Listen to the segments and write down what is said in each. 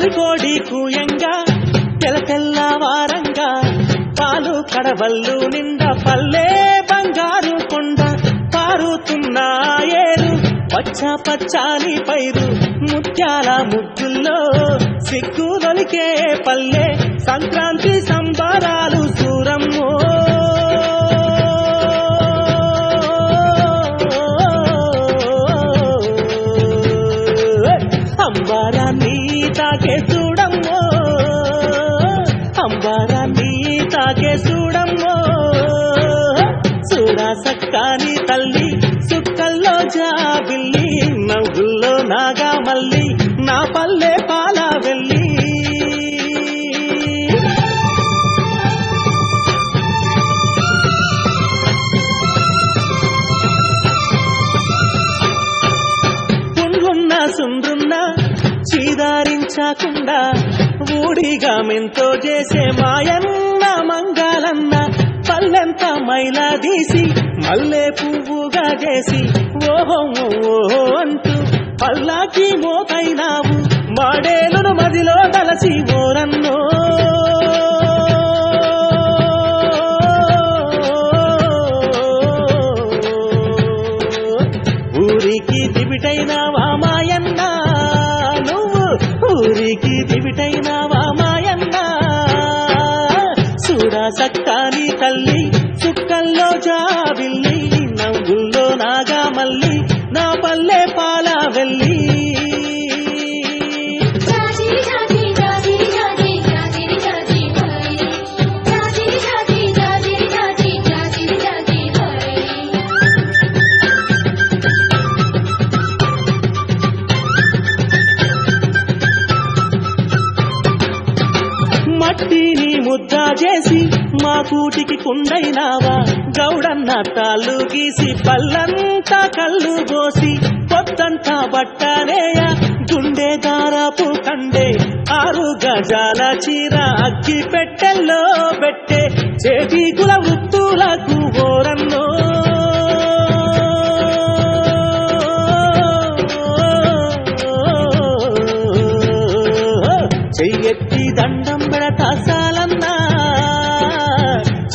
తొలికోడి కూయంగా తెల తెల్లవారంగా పాలు కడవల్లు నిండా పల్లె బంగారు కొండ పారుతున్న ఏరు పచ్చ పచ్చాని పైరు ముత్యాల ముగ్గుల్లో సిగ్గు దొలికే పల్లె సంక్రాంతి సంబా అంబారాన్ని తాకే చూడమ్మో అంబారాన్ని తాకే చూడమ్మో చూడా సక్కాని తల్లి సుక్కల్లో జాబిల్లి నవ్వుల్లో నాగా మళ్ళీ నా పల్లె చీదారించకుండా ఊడిగా మెంతో చేసే మాయన్న మంగాలన్న పల్లెంత మైలా తీసి మల్లె పువ్వుగా చేసి ఓహో ఓహో అంటూ పల్లాకి మోకైనావు మాడేలును మదిలో తలసి ఓరన్నో. ఊరికి దివిటైనావా సక్కాని తల్లి చుక్కల్లో జాబిల్లి నవ్వుల్లో నాగా మల్లి నా పల్లె పాల వెళ్ళి మట్టిని ముద్ద చేసి కూటికి కుండైనావా? గౌడన్న తాళ్ళు గీసి పల్లంతా కళ్ళు పోసి పొద్దంతా బట్టనేయ గుండె దారాపు కండే ఆరు గజాల చీర అగ్గి పెట్టెల్లో పెట్టే చేతి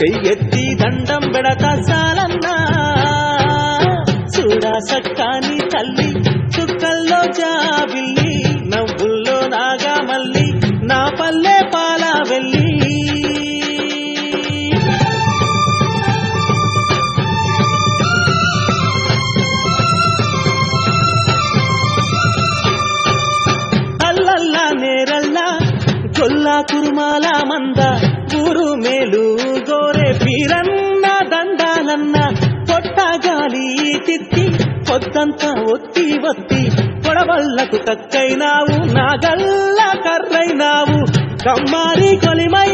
చెయ్యెత్తి దండం పెడతా సాలన్నా చూడా సక్కాని తల్లి చుక్కల్లో జాబిల్లి నవ్వుల్లో నాగా మల్లి నా పల్లె పాల వెళ్ళి. అల్లల్ల నేరల్ల గొల్ల కురుమాల మంద ఊరు మేలు గోరే దండాలన్న పొట్ట గాలి తిత్తి పొద్దంతా ఒత్తి ఒత్తి కొడవళ్ళకు తక్కైనావు నాగల్ల కర్రైనావు. కమ్మారి కొలిమై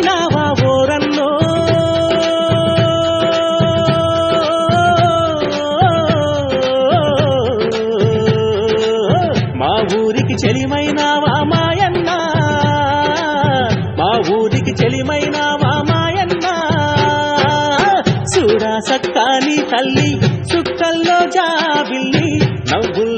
సక్కాని తల్లి చుక్కల్లో జాబిల్లి నవ్వు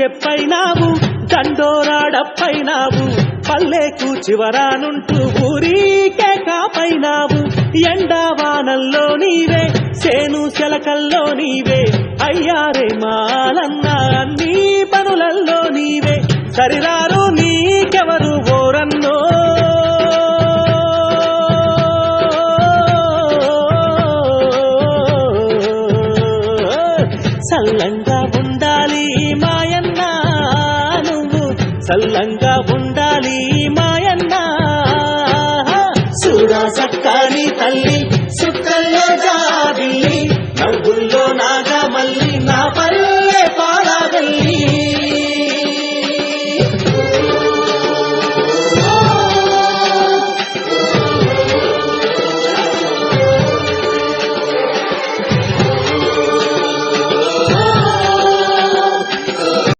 చెప్పైనావు దండోరాడప్పైనావు పల్లెకు చివరానుంటూ ఊరీకే కాపైనావు. ఎండావానల్లో నీవే సేను శలకల్లో నీవే అయ్యారే మాలన్న అన్ని పనులల్లో నీవే. సరిరారు నీకెవరు ఓరన్నో? సల్లంగా ఉండాలి చల్లంగా ఉండాలి మాయన్న. చూడా సక్కాని తల్లి సుక్కల్లో జాబిల్లి